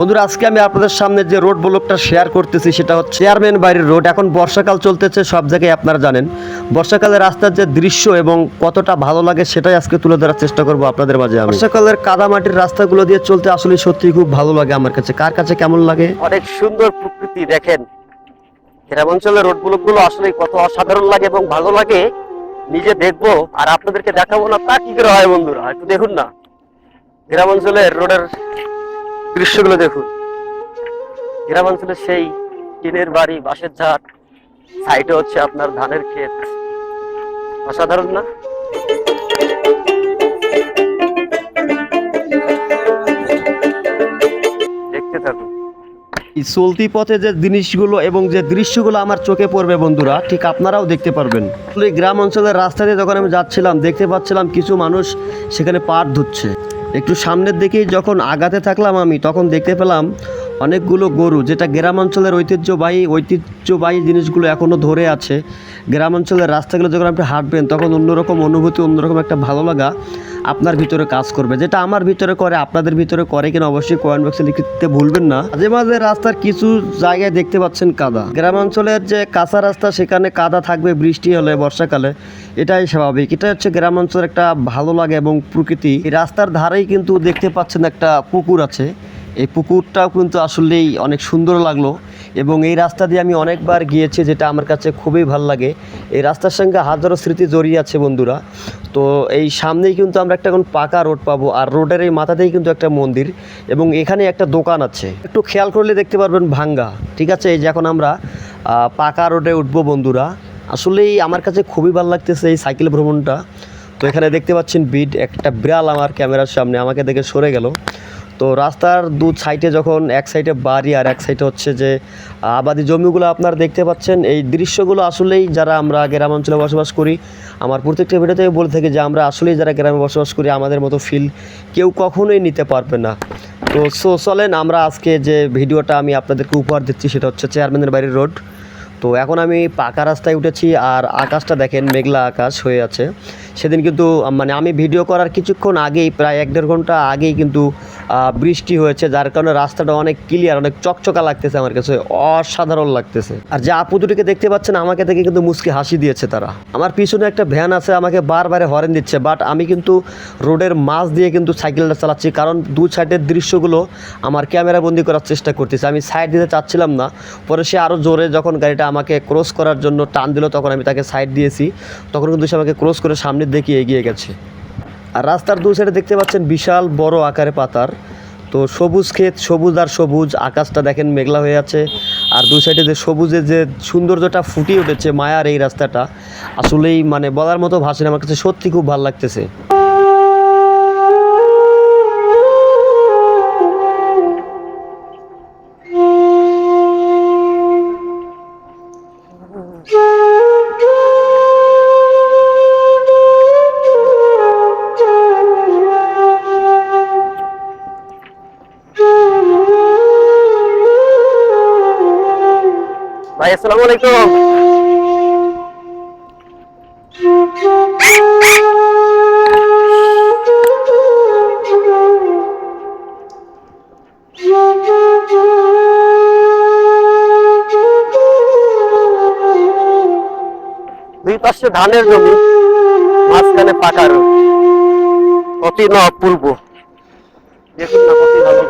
বন্ধুরা, আজকে আমি আপনাদের সামনে যে রোড ব্লকটা শেয়ার করতেছি, সেটা হচ্ছে চেয়ারম্যান বাড়ির রোড এখন বর্ষাকাল চলতেছে, সব জায়গায় আপনারা জানেন। বর্ষাকালে রাস্তার যে দৃশ্য এবং কতটা ভালো লাগে, সেটাই আজকে তুলে ধরার চেষ্টা করব আপনাদের মাঝে বর্ষাকালের কাদামাটির রাস্তাগুলো দিয়ে চলতে আসলে সত্যি খুব ভালো লাগে আমার কাছে। কার কাছে কেমন লাগে? অনেক সুন্দর প্রকৃতি দেখেন। গ্রামাঞ্চলের রোড ব্লকগুলো আসলে কত অসাধারণ লাগে এবং ভালো লাগে। নিজে দেখব, আর আপনাদেরকে দেখাবো না, তা কি করে হয় বন্ধুরা? একটু দেখুন না। গ্রামাঞ্চলের রোডের দৃশ্যগুলো দেখুন। গ্রামাঞ্চলের সেই টিনের বাড়ি, বাঁশের ঝাড়, সাইডে হচ্ছে আপনার ধানের ক্ষেত। অসাধারণ না? দেখতে থাকুন। চলতি পথে যে জিনিসগুলো এবং যে দৃশ্যগুলো আমার চোখে পড়বে বন্ধুরা, ঠিক আপনারাও দেখতে পারবেন। গ্রাম অঞ্চলের রাস্তা দিয়ে যখন আমি যাচ্ছিলাম, দেখতে পাচ্ছিলাম কিছু মানুষ সেখানে পাট ধুচ্ছে। একটু সামনের দিকেই যখন আগাতে থাকলাম আমি, তখন দেখতে পেলাম অনেকগুলো গরু, যেটা গ্রামাঞ্চলের ঐতিহ্যবাহী ঐতিহ্যবাহী জিনিসগুলো এখনও ধরে আছে। গ্রামাঞ্চলের রাস্তাগুলো যখন আপনি হাঁটবেন, তখন অন্যরকম অনুভূতি, অন্যরকম একটা ভালো লাগা আপনার ভিতরে কাজ করবে। যেটা আমার ভিতরে করে, আপনাদের ভিতরে করে কিনা অবশ্যই কমেন্ট বক্সে লিখতে ভুলবেন না। মাঝে মাঝে রাস্তার কিছু জায়গায় দেখতে পাচ্ছেন কাদা। গ্রামাঞ্চলের যে কাঁচা রাস্তা, সেখানে কাদা থাকবে বৃষ্টি হলে, বর্ষাকালে। এটাই স্বাভাবিক। এটা হচ্ছে গ্রামাঞ্চলের একটা ভালো লাগে এবং প্রকৃতি। রাস্তার রাস্তার ধারেই কিন্তু দেখতে পাচ্ছেন একটা পুকুর আছে। এই পুকুরটাও কিন্তু আসলেই অনেক সুন্দর লাগল এবং এই রাস্তা দিয়ে আমি অনেকবার গিয়েছি যেটা আমার কাছে খুবই ভালো লাগে। এই রাস্তার সঙ্গে হাজারো স্মৃতি জড়িয়ে আছে বন্ধুরা। তো এই সামনেই কিন্তু আমরা একটা এখন পাকা রোড পাবো আর রোডের এই মাথাতেই কিন্তু একটা মন্দির এবং এখানে একটা দোকান আছে। একটু খেয়াল করলে দেখতে পারবেন ভাঙ্গা, ঠিক আছে? এই যে এখন আমরা পাকা রোডে উঠবো বন্ধুরা। আসলেই আমার কাছে খুবই ভালো লাগতেছে এই সাইকেল ভ্রমণটা। তো এখানে দেখতে পাচ্ছেন বিড, একটা বিড়াল আমার ক্যামেরার সামনে, আমাকে দেখে সরে গেল। তো রাস্তার দু সাইডে যখন এক সাইডে বাড়ি আর এক সাইডে হচ্ছে যে আবাদি জমিগুলো আপনারা দেখতে পাচ্ছেন, এই দৃশ্যগুলো আসলেই যারা আমরা গ্রাম অঞ্চলে বসবাস করি, আমার প্রত্যেকটা ভিডিওতে বলে থাকি যে আমরা আসলেই যারা গ্রামে বসবাস করি, আমাদের মতো ফিল কেউ কখনোই নিতে পারবে না। তো সো চলেন আমরা আজকে যে ভিডিওটা আমি আপনাদেরকে উপহার দিচ্ছি, সেটা হচ্ছে চেয়ারম্যানের বাড়ির রোড। তো এখন আমি পাকা রাস্তায় উঠেছি আর আকাশটা দেখেন, মেঘলা আকাশ হয়ে আছে। সেদিন কিন্তু মানে আমি ভিডিও করার কিছুক্ষণ আগেই, প্রায় এক দেড় ঘণ্টা আগেই কিন্তু বৃষ্টি হয়েছে, যার কারণে রাস্তাটা অনেক ক্লিয়ার অনেক চকচকা লাগতেছে আমার কাছে, অসাধারণ লাগতেছে। আর যে আপু দুটিকে দেখতে পাচ্ছেন, আমাকে দেখে কিন্তু মুসকি হাসি দিয়েছে তারা। আমার পিছনে একটা ভ্যান আছে, আমাকে বারবারে হরেন দিচ্ছে বাট আমি কিন্তু রোডের মাঝ দিয়ে কিন্তু সাইকেলটা চালাচ্ছি, কারণ দু সাইডের দৃশ্যগুলো আমার ক্যামেরা বন্দি করার চেষ্টা করতেছি। আমি সাইড দিতে চাচ্ছিলাম না, পরে সে আরও জোরে যখন গাড়িটা আমাকে ক্রস করার জন্য টান দিল, তখন আমি তাকে সাইড দিয়েছি। তখন কিন্তু সে আমাকে ক্রস করে সামনের দিকে এগিয়ে গেছে। আর রাস্তার দু সাইডে দেখতে পাচ্ছেন বিশাল বড় আকারে পাতার। তো সবুজ ক্ষেত, সবুজ আর সবুজ, আকাশটা দেখেন মেঘলা হয়ে আছে। আর দু সাইডে যে সবুজের যে সৌন্দর্যটা ফুটিয়ে উঠেছে মায়ার এই রাস্তাটা, আসলেই মানে বলার মতো ভাষণ আমার কাছে সত্যি খুব ভালো লাগতেছে। ভাই, আসসালামু আলাইকুম। দুই পাশে ধানের জমি, মাঝখানে পাকা অতি না অপূর্ব। দেখুন না কত ভালো